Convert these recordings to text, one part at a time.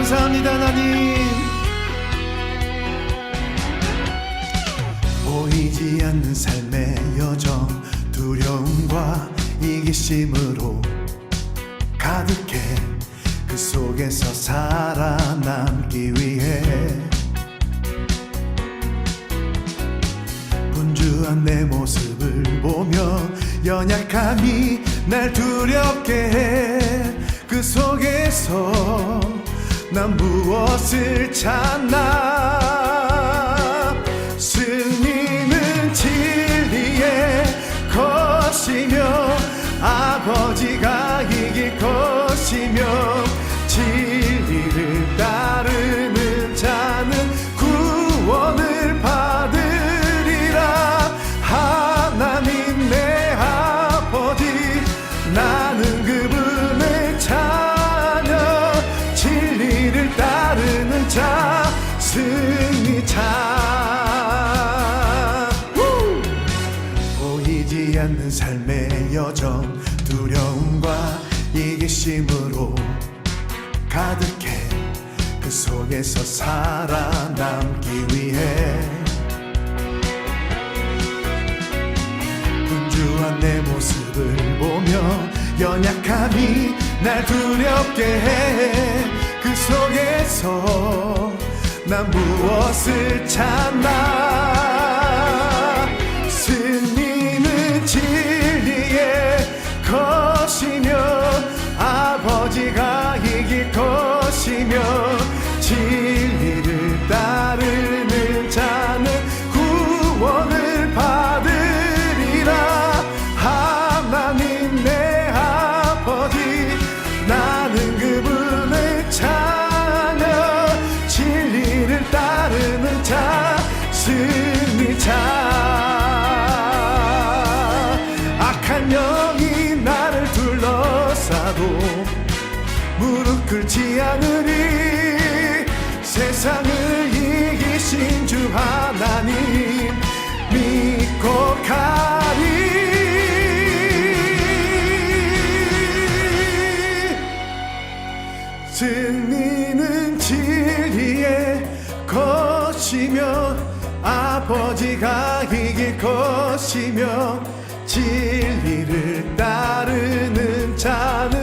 감사합니다 하나님. 보이지 않는 삶의 여정 두려움과 이기심으로 가득해 그 속에서 살아남기 위해 분주한 내 모습을 보며 연약함이 날 두렵게 해 그 속에서 난 무엇을 찾나 그 속에서 살아남기 위해 분주한 내 모습을 보며 연약함이 날 두렵게 해. 그 속에서 난 무엇을 찾나 둘러싸도 무릎 꿇지 않으리. 세상을 이기신 주 하나님 믿고 가리. 승리는 진리의 것이며 아버지가 이길 것이며 진리를 따르는 자는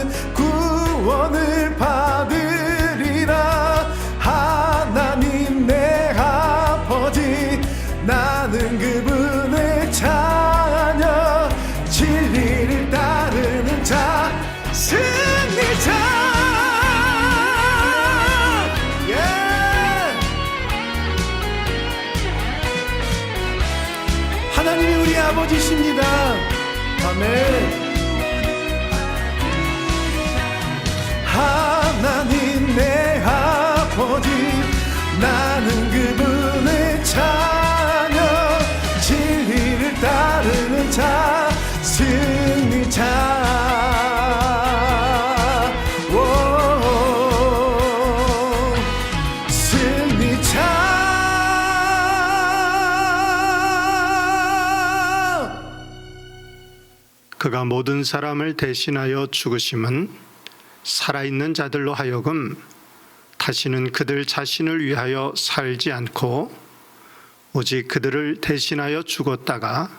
아버지십니다. 아멘 그가 모든 사람을 대신하여 죽으심은 살아있는 자들로 하여금 다시는 그들 자신을 위하여 살지 않고 오직 그들을 대신하여 죽었다가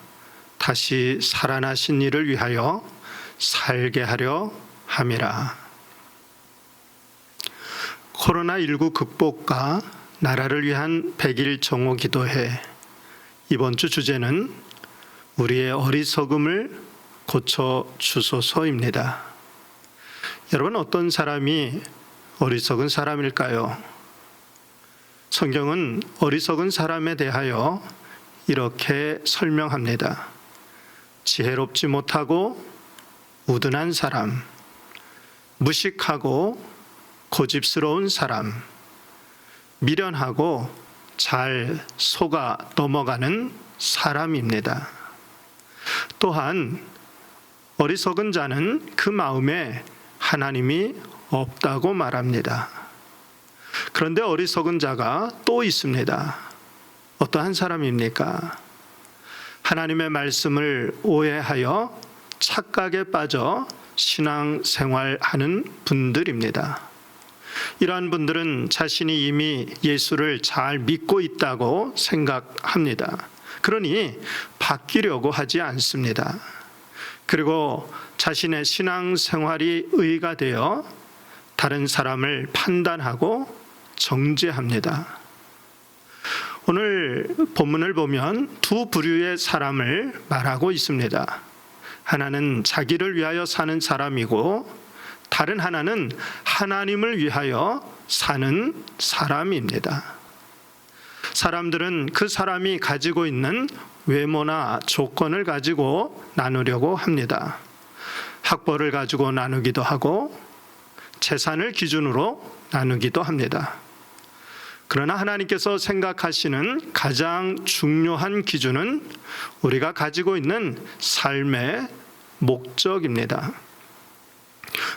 다시 살아나신 이를 위하여 살게 하려 함이라. 코로나19 극복과 나라를 위한 100일 정오 기도회 이번 주 주제는 우리의 어리석음을 고쳐 주소서입니다. 여러분 어떤 사람이 어리석은 사람일까요? 성경은 어리석은 사람에 대하여 이렇게 설명합니다. 지혜롭지 못하고 우둔한 사람, 무식하고 고집스러운 사람, 미련하고 잘 속아 넘어가는 사람입니다. 또한 어리석은 자는 그 마음에 하나님이 없다고 말합니다. 그런데 어리석은 자가 또 있습니다. 어떠한 사람입니까? 하나님의 말씀을 오해하여 착각에 빠져 신앙 생활하는 분들입니다. 이러한 분들은 자신이 이미 예수를 잘 믿고 있다고 생각합니다. 그러니 바뀌려고 하지 않습니다. 그리고 자신의 신앙 생활이 의가 되어 다른 사람을 판단하고 정죄합니다. 오늘 본문을 보면 두 부류의 사람을 말하고 있습니다. 하나는 자기를 위하여 사는 사람이고 다른 하나는 하나님을 위하여 사는 사람입니다. 사람들은 그 사람이 가지고 있는 외모나 조건을 가지고 나누려고 합니다. 학벌을 가지고 나누기도 하고 재산을 기준으로 나누기도 합니다. 그러나 하나님께서 생각하시는 가장 중요한 기준은 우리가 가지고 있는 삶의 목적입니다.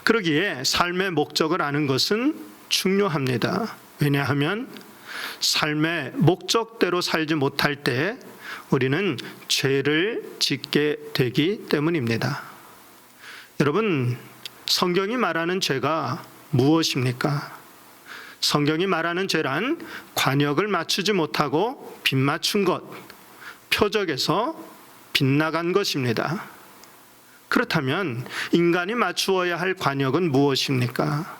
그러기에 삶의 목적을 아는 것은 중요합니다. 왜냐하면 삶의 목적대로 살지 못할 때 우리는 죄를 짓게 되기 때문입니다. 여러분, 성경이 말하는 죄가 무엇입니까? 성경이 말하는 죄란 관역을 맞추지 못하고 빗 맞춘 것, 표적에서 빗나간 것입니다. 그렇다면 인간이 맞추어야 할 관역은 무엇입니까?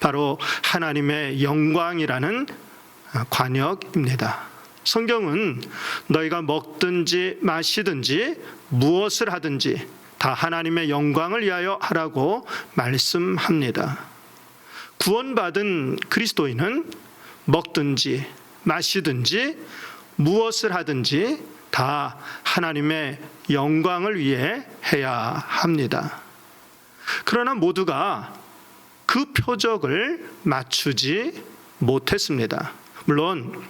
바로 하나님의 영광이라는 관역입니다. 성경은 너희가 먹든지 마시든지 무엇을 하든지 다 하나님의 영광을 위하여 하라고 말씀합니다. 구원받은 그리스도인은 먹든지 마시든지 무엇을 하든지 다 하나님의 영광을 위해 해야 합니다. 그러나 모두가 그 표적을 맞추지 못했습니다. 물론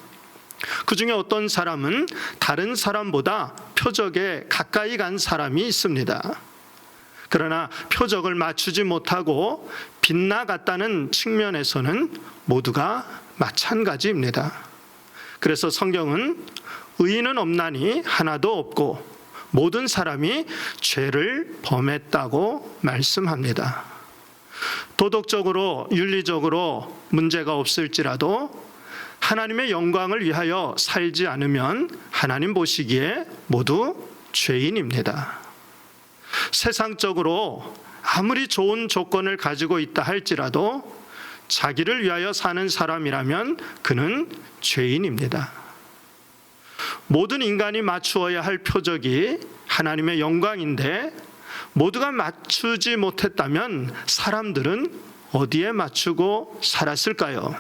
그 중에 어떤 사람은 다른 사람보다 표적에 가까이 간 사람이 있습니다. 그러나 표적을 맞추지 못하고 빗나갔다는 측면에서는 모두가 마찬가지입니다. 그래서 성경은 의인은 없나니 하나도 없고 모든 사람이 죄를 범했다고 말씀합니다. 도덕적으로 윤리적으로 문제가 없을지라도 하나님의 영광을 위하여 살지 않으면 하나님 보시기에 모두 죄인입니다. 세상적으로 아무리 좋은 조건을 가지고 있다 할지라도 자기를 위하여 사는 사람이라면 그는 죄인입니다. 모든 인간이 맞추어야 할 표적이 하나님의 영광인데 모두가 맞추지 못했다면 사람들은 어디에 맞추고 살았을까요?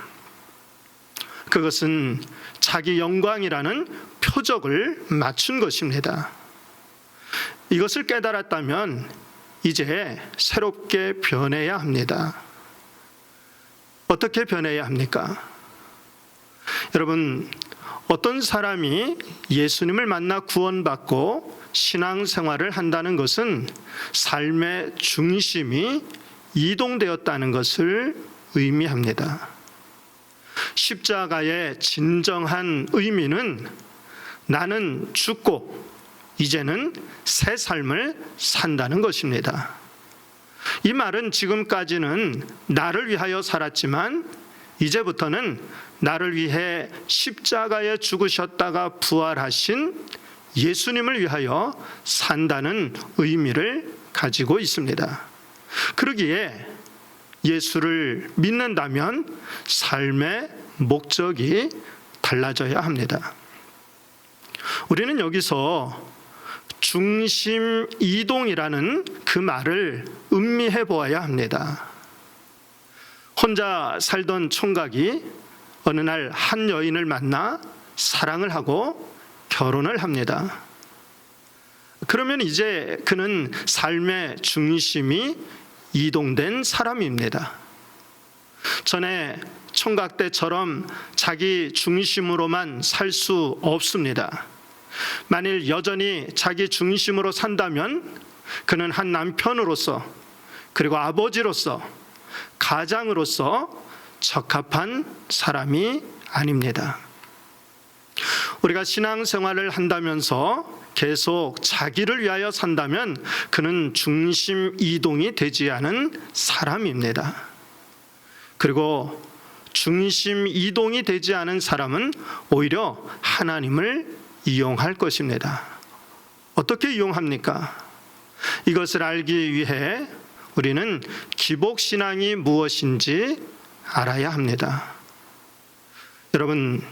그것은 자기 영광이라는 표적을 맞춘 것입니다. 이것을 깨달았다면 이제 새롭게 변해야 합니다. 어떻게 변해야 합니까? 여러분, 어떤 사람이 예수님을 만나 구원받고 신앙생활을 한다는 것은 삶의 중심이 이동되었다는 것을 의미합니다. 십자가의 진정한 의미는 나는 죽고 이제는 새 삶을 산다는 것입니다. 이 말은 지금까지는 나를 위하여 살았지만 이제부터는 나를 위해 십자가에 죽으셨다가 부활하신 예수님을 위하여 산다는 의미를 가지고 있습니다. 그러기에 예수를 믿는다면 삶의 목적이 달라져야 합니다. 우리는 여기서 중심 이동이라는 그 말을 음미해 보아야 합니다. 혼자 살던 총각이 어느 날 한 여인을 만나 사랑을 하고 결혼을 합니다. 그러면 이제 그는 삶의 중심이 이동된 사람입니다. 전에 총각 때처럼 자기 중심으로만 살 수 없습니다. 만일 여전히 자기 중심으로 산다면 그는 한 남편으로서 그리고 아버지로서 가장으로서 적합한 사람이 아닙니다. 우리가 신앙생활을 한다면서 계속 자기를 위하여 산다면 그는 중심 이동이 되지 않은 사람입니다. 그리고 중심 이동이 되지 않은 사람은 오히려 하나님을 이용할 것입니다. 어떻게 이용합니까? 이것을 알기 위해 우리는 기복 신앙이 무엇인지 알아야 합니다. 여러분,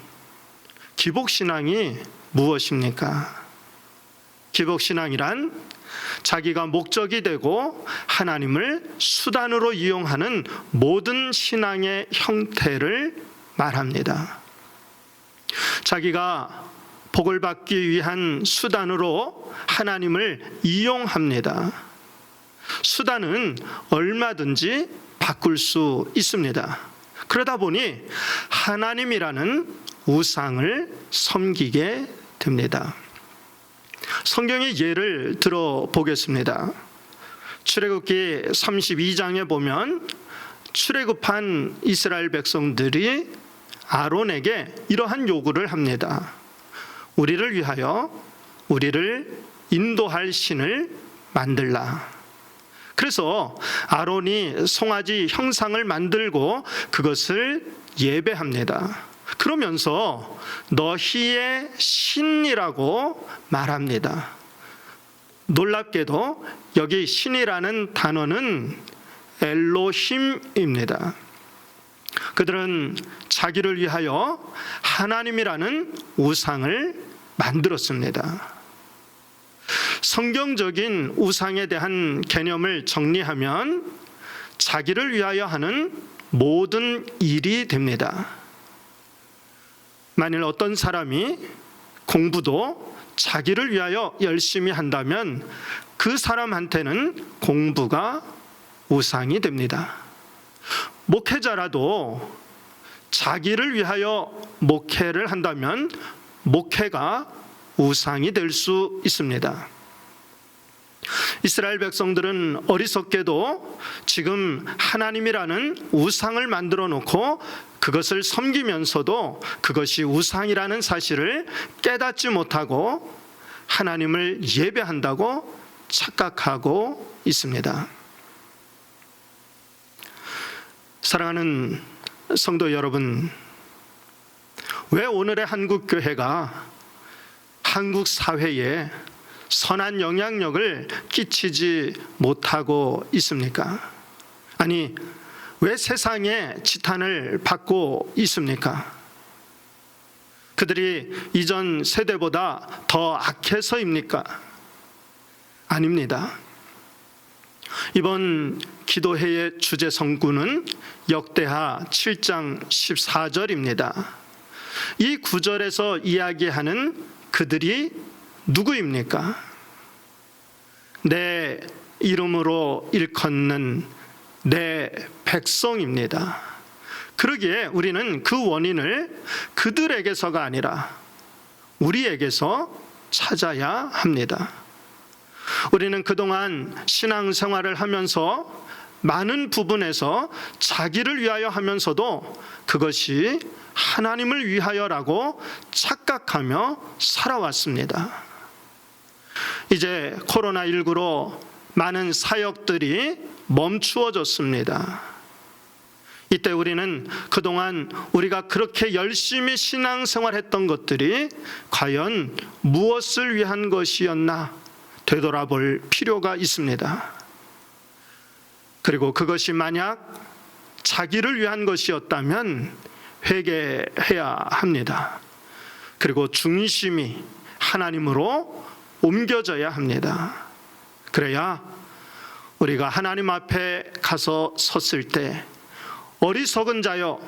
기복 신앙이 무엇입니까? 기복 신앙이란 자기가 목적이 되고 하나님을 수단으로 이용하는 모든 신앙의 형태를 말합니다. 자기가 복을 받기 위한 수단으로 하나님을 이용합니다. 수단은 얼마든지 바꿀 수 있습니다. 그러다 보니 하나님이라는 우상을 섬기게 됩니다. 성경의 예를 들어 보겠습니다. 출애굽기 32장에 보면 출애굽한 이스라엘 백성들이 아론에게 이러한 요구를 합니다. 우리를 위하여 우리를 인도할 신을 만들라. 그래서 아론이 송아지 형상을 만들고 그것을 예배합니다. 그러면서 너희의 신이라고 말합니다. 놀랍게도 여기 신이라는 단어는 엘로힘입니다. 그들은 자기를 위하여 하나님이라는 우상을 만들었습니다. 성경적인 우상에 대한 개념을 정리하면 자기를 위하여 하는 모든 일이 됩니다. 만일 어떤 사람이 공부도 자기를 위하여 열심히 한다면 그 사람한테는 공부가 우상이 됩니다. 목회자라도 자기를 위하여 목회를 한다면 목회가 우상이 될 수 있습니다. 이스라엘 백성들은 어리석게도 지금 하나님이라는 우상을 만들어 놓고 그것을 섬기면서도 그것이 우상이라는 사실을 깨닫지 못하고 하나님을 예배한다고 착각하고 있습니다. 사랑하는 성도 여러분, 왜 오늘의 한국 교회가 한국 사회에 선한 영향력을 끼치지 못하고 있습니까? 아니, 왜 세상에 지탄을 받고 있습니까? 그들이 이전 세대보다 더 악해서입니까? 아닙니다. 이번 기도회의 주제 성구는 역대하 7장 14절입니다. 이 구절에서 이야기하는 그들이 누구입니까? 내 이름으로 일컫는 내 백성입니다. 그러기에 우리는 그 원인을 그들에게서가 아니라 우리에게서 찾아야 합니다. 우리는 그동안 신앙생활을 하면서 많은 부분에서 자기를 위하여 하면서도 그것이 하나님을 위하여라고 착각하며 살아왔습니다. 이제 코로나19로 많은 사역들이 멈추어졌습니다. 이때 우리는 그동안 우리가 그렇게 열심히 신앙생활 했던 것들이 과연 무엇을 위한 것이었나 되돌아볼 필요가 있습니다. 그리고 그것이 만약 자기를 위한 것이었다면 회개해야 합니다. 그리고 중심이 하나님으로 옮겨져야 합니다. 그래야 우리가 하나님 앞에 가서 섰을 때 어리석은 자여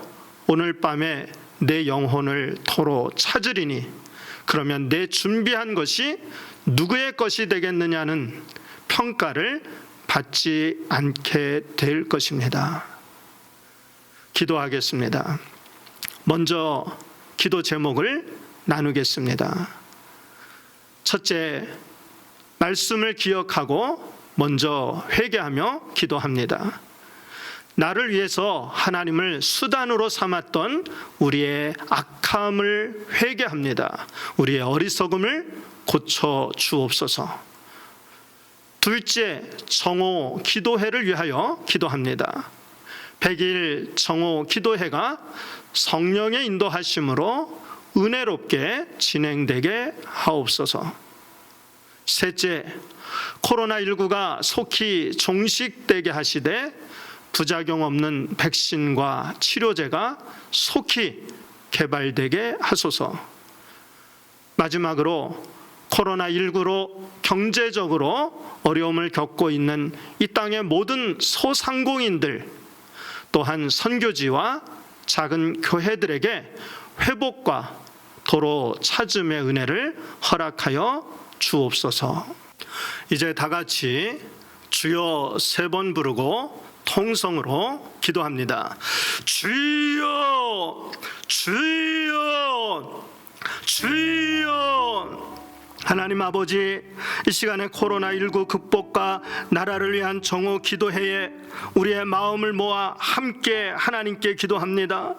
오늘 밤에 내 영혼을 토로 찾으리니 그러면 내 준비한 것이 누구의 것이 되겠느냐는 평가를 받지 않게 될 것입니다. 기도하겠습니다. 먼저 기도 제목을 나누겠습니다. 첫째, 말씀을 기억하고 먼저 회개하며 기도합니다. 나를 위해서 하나님을 수단으로 삼았던 우리의 악함을 회개합니다. 우리의 어리석음을 고쳐 주옵소서. 둘째, 정오 기도회를 위하여 기도합니다. 100일 정오 기도회가 성령의 인도하심으로 은혜롭게 진행되게 하옵소서. 셋째, 코로나19가 속히 종식되게 하시되 부작용 없는 백신과 치료제가 속히 개발되게 하소서. 마지막으로 코로나19로 경제적으로 어려움을 겪고 있는 이 땅의 모든 소상공인들 또한 선교지와 작은 교회들에게 회복과 도로 찾음의 은혜를 허락하여 주옵소서. 이제 다 같이 주여 세 번 부르고 통성으로 기도합니다. 주여, 주여, 주여. 하나님 아버지, 이 시간에 코로나19 극복과 나라를 위한 정오 기도회에 우리의 마음을 모아 함께 하나님께 기도합니다.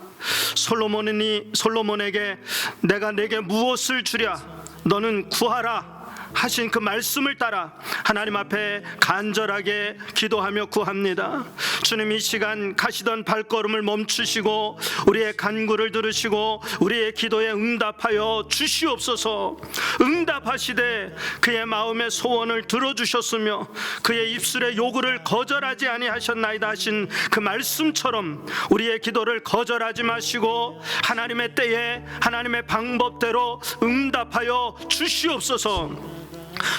솔로몬이 솔로몬에게 내가 내게 무엇을 주랴? 너는 구하라. 하신 그 말씀을 따라 하나님 앞에 간절하게 기도하며 구합니다. 주님 이 시간 가시던 발걸음을 멈추시고 우리의 간구를 들으시고 우리의 기도에 응답하여 주시옵소서. 응답하시되 그의 마음의 소원을 들어주셨으며 그의 입술의 요구를 거절하지 아니하셨나이다 하신 그 말씀처럼 우리의 기도를 거절하지 마시고 하나님의 때에 하나님의 방법대로 응답하여 주시옵소서.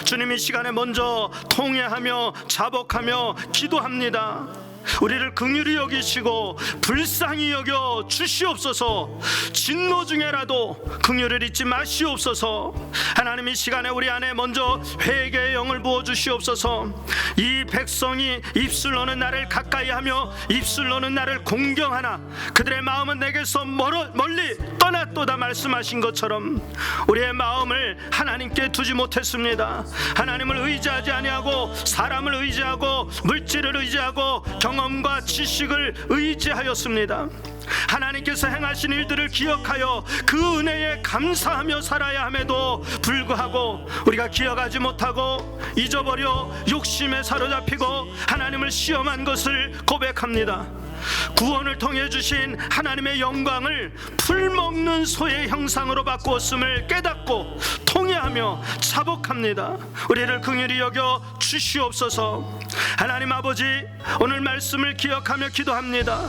주님 이 시간에 먼저 통회하며 자복하며 기도합니다. 우리를 긍휼히 여기시고 불쌍히 여겨 주시옵소서. 진노 중에라도 긍휼을 잊지 마시옵소서. 하나님 이 시간에 우리 안에 먼저 회개의 영을 부어 주시옵소서. 이 백성이 입술로는 나를 가까이하며 입술로는 나를 공경하나 그들의 마음은 내게서 멀어, 멀리 떠났도다 말씀하신 것처럼 우리의 마음을 하나님께 두지 못했습니다. 하나님을 의지하지 아니하고 사람을 의지하고 물질을 의지하고 경 험과 지식을 의지하였습니다. 하나님께서 행하신 일들을 기억하여 그 은혜에 감사하며 살아야 함에도 불구하고 우리가 기억하지 못하고 잊어버려 욕심에 사로잡히고 하나님을 시험한 것을 고백합니다. 구원을 통해 주신 하나님의 영광을 풀먹는 소의 형상으로 바꾸었음을 깨닫고 통회하며 자복합니다. 우리를 긍휼히 여겨 주시옵소서. 하나님 아버지 오늘 말씀을 기억하며 기도합니다.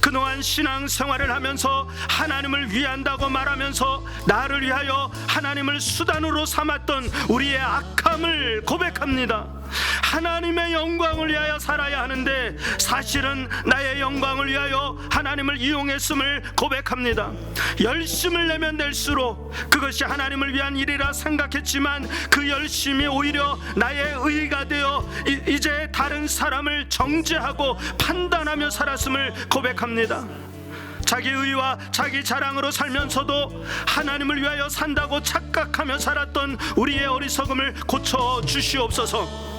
그동안 신앙 생활을 하면서 하나님을 위한다고 말하면서 나를 위하여 하나님을 수단으로 삼았던 우리의 악함을 고백합니다. 하나님의 영광을 위하여 살아야 하는데 사실은 나의 영광을 위하여 하나님을 이용했음을 고백합니다. 열심을 내면 낼수록 그것이 하나님을 위한 일이라 생각했지만 그 열심이 오히려 나의 의가 되어 이- 이제 다른 사람을 정죄하고 판단하며 살았음을 고백합니다. 자기 의와 자기 자랑으로 살면서도 하나님을 위하여 산다고 착각하며 살았던 우리의 어리석음을 고쳐 주시옵소서.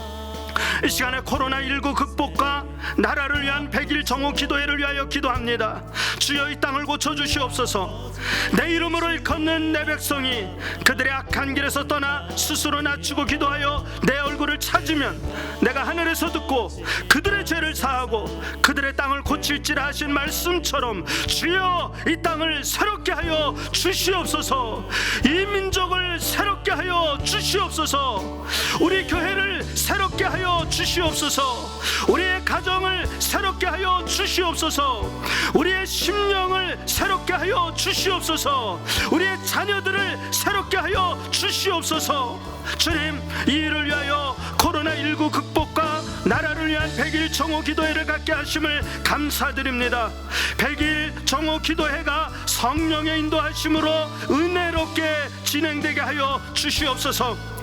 이 시간에 코로나19 극복과 나라를 위한 100일 정오 기도회를 위하여 기도합니다. 주여 이 땅을 고쳐 주시옵소서. 내 이름으로 일컫는 내 백성이 그들의 악한 길에서 떠나 스스로 낮추고 기도하여 내 얼굴을 찾으면 내가 하늘에서 듣고 그들의 죄를 사하고 그들의 땅을 고칠지라 하신 말씀처럼 주여 이 땅을 새롭게 하여 주시옵소서. 이 민족을 새롭게 하여 주시옵소서. 우리 교회를 새롭게 하여 주시옵소서. 우리의 가정을 새롭게 하여 주시옵소서. 우리의 심령을 새롭게 하여 주시옵소서. 우리의 자녀들을 새롭게 하여 주시옵소서. 주님, 이 일을 위하여 코로나19 극복과 나라를 위한 100일 정오 기도회를 갖게 하심을 감사드립니다. 100일 정오 기도회가 성령의 인도하심으로 은혜롭게 진행되게 하여 주시옵소서.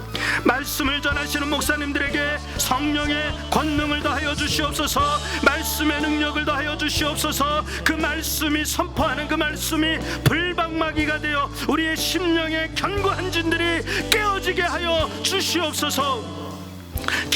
말씀을 전하시는 목사님들에게 성령의 권능을 더하여 주시옵소서 말씀의 능력을 더하여 주시옵소서 그 말씀이 선포하는 그 말씀이 불방마귀가 되어 우리의 심령의 견고한 진들이 깨어지게 하여 주시옵소서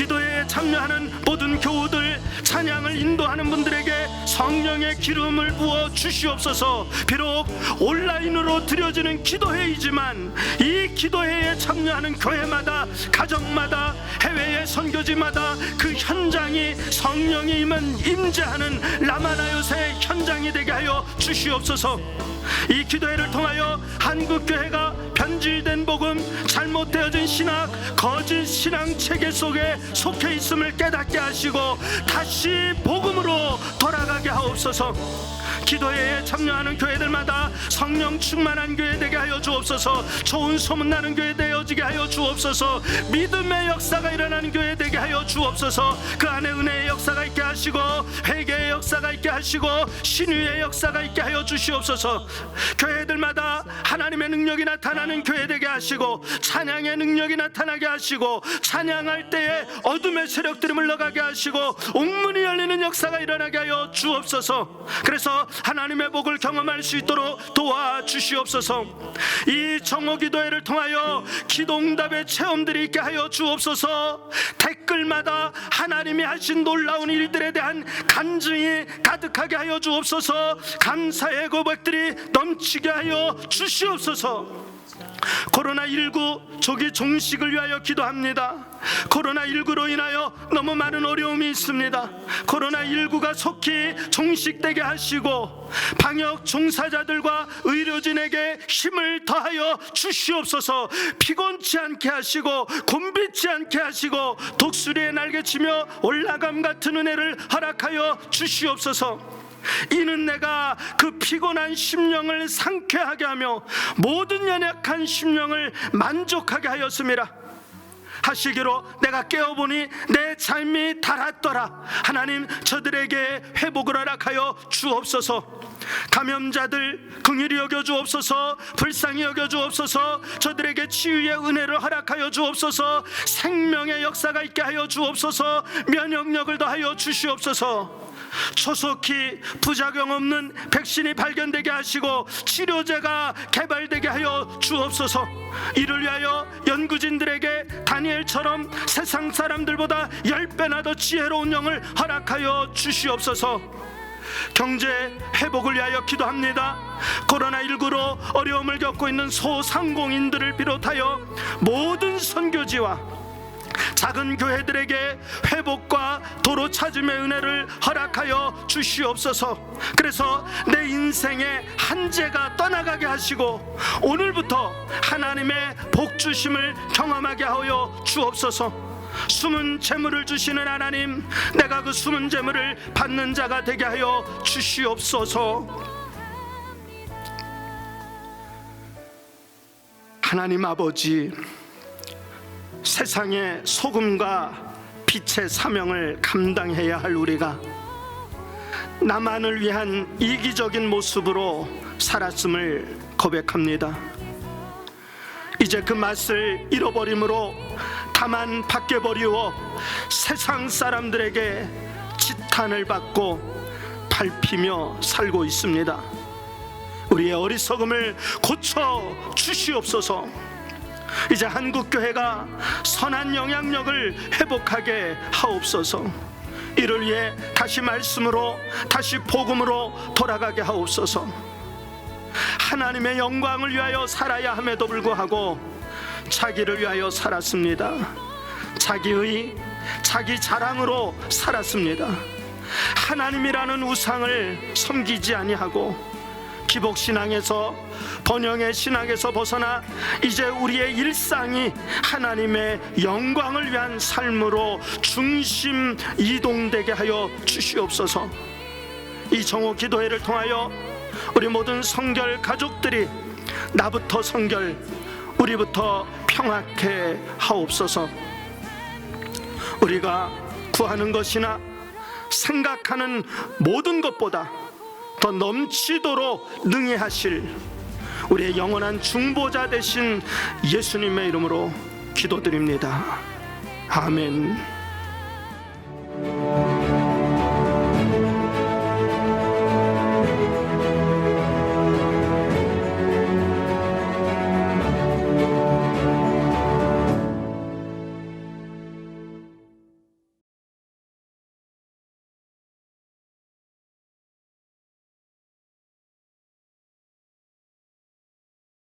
기도에 참여하는 모든 교우들 찬양을 인도하는 분들에게 성령의 기름을 부어 주시옵소서. 비록 온라인으로 드려지는 기도회이지만 이 기도회에 참여하는 교회마다 가정마다 해외의 선교지마다 그 현장이 성령이 임한 임재하는 라마나 요새 현장이 되게 하여 주시옵소서. 이 기도회를 통하여 한국교회가 변질된 복음 잘못되어진 신학 거짓 신앙 체계 속에 속해 있음을 깨닫게 하시고 다시 복음으로 돌아가게 하옵소서 기도회에 참여하는 교회들마다 성령 충만한 교회 되게 하여 주옵소서. 좋은 소문나는 교회 되어지게 하여 주옵소서. 믿음의 역사가 일어나는 교회 되게 하여 주옵소서. 그 안에 은혜의 역사가 있게 하시고 회개의 역사가 있게 하시고 신유의 역사가 있게 하여 주시옵소서. 교회들마다 하나님의 능력이 나타나는 교회 되게 하시고 찬양의 능력이 나타나게 하시고 찬양할 때에 어둠의 세력들이 물러가게 하시고 옥문이 열리는 역사가 일어나게 하여 주옵소서. 그래서 하나님의 복을 경험할 수 있도록 도와주시옵소서. 이 정오 기도회를 통하여 기도응답의 체험들이 있게 하여 주옵소서. 댓글마다 하나님이 하신 놀라운 일들에 대한 간증이 가득하게 하여 주옵소서. 감사의 고백들이 넘치게 하여 주시옵소서 코로나19 조기 종식을 위하여 기도합니다. 코로나19로 인하여 너무 많은 어려움이 있습니다. 코로나19가 속히 종식되게 하시고 방역 종사자들과 의료진에게 힘을 더하여 주시옵소서 피곤치 않게 하시고 곤비치 않게 하시고 독수리에 날개치며 올라감 같은 은혜를 허락하여 주시옵소서 이는 내가 그 피곤한 심령을 상쾌하게 하며 모든 연약한 심령을 만족하게 하였음이라. 하시기로 내가 깨어보니 내 삶이 달았더라. 하나님 저들에게 회복을 허락하여 주옵소서. 감염자들 긍휼히 여겨 주옵소서. 불쌍히 여겨 주옵소서. 저들에게 치유의 은혜를 허락하여 주옵소서. 생명의 역사가 있게 하여 주옵소서. 면역력을 더하여 주시옵소서 초속히 부작용 없는 백신이 발견되게 하시고 치료제가 개발되게 하여 주옵소서 이를 위하여 연구진들에게 다니엘처럼 세상 사람들보다 열 배나 더 지혜로운 영을 허락하여 주시옵소서 경제 회복을 위하여 기도합니다. 코로나19로 어려움을 겪고 있는 소상공인들을 비롯하여 모든 선교지와 작은 교회들에게 회복과 도로 찾음의 은혜를 허락하여 주시옵소서. 그래서 내 인생의 한계가 떠나가게 하시고 오늘부터 하나님의 복 주심을 경험하게 하여 주옵소서. 숨은 재물을 주시는 하나님, 내가 그 숨은 재물을 받는 자가 되게 하여 주시옵소서. 하나님 아버지, 세상의 소금과 빛의 사명을 감당해야 할 우리가 나만을 위한 이기적인 모습으로 살았음을 고백합니다. 이제 그 맛을 잃어버림으로 다만 밖에 버리워 세상 사람들에게 지탄을 받고 밟히며 살고 있습니다. 우리의 어리석음을 고쳐 주시옵소서. 이제 한국 교회가 선한 영향력을 회복하게 하옵소서. 이를 위해 다시 말씀으로 다시 복음으로 돌아가게 하옵소서. 하나님의 영광을 위하여 살아야 함에도 불구하고 자기를 위하여 살았습니다. 자기의 자기 자랑으로 살았습니다. 하나님이라는 우상을 섬기지 아니하고 기복 신앙에서 번영의 신앙에서 벗어나 이제 우리의 일상이 하나님의 영광을 위한 삶으로 중심 이동되게 하여 주시옵소서. 이 정오 기도회를 통하여 우리 모든 성결 가족들이 나부터 성결, 우리부터 평화케 하옵소서. 우리가 구하는 것이나 생각하는 모든 것보다 더 넘치도록 능히 하실 우리의 영원한 중보자 되신 예수님의 이름으로 기도드립니다. 아멘.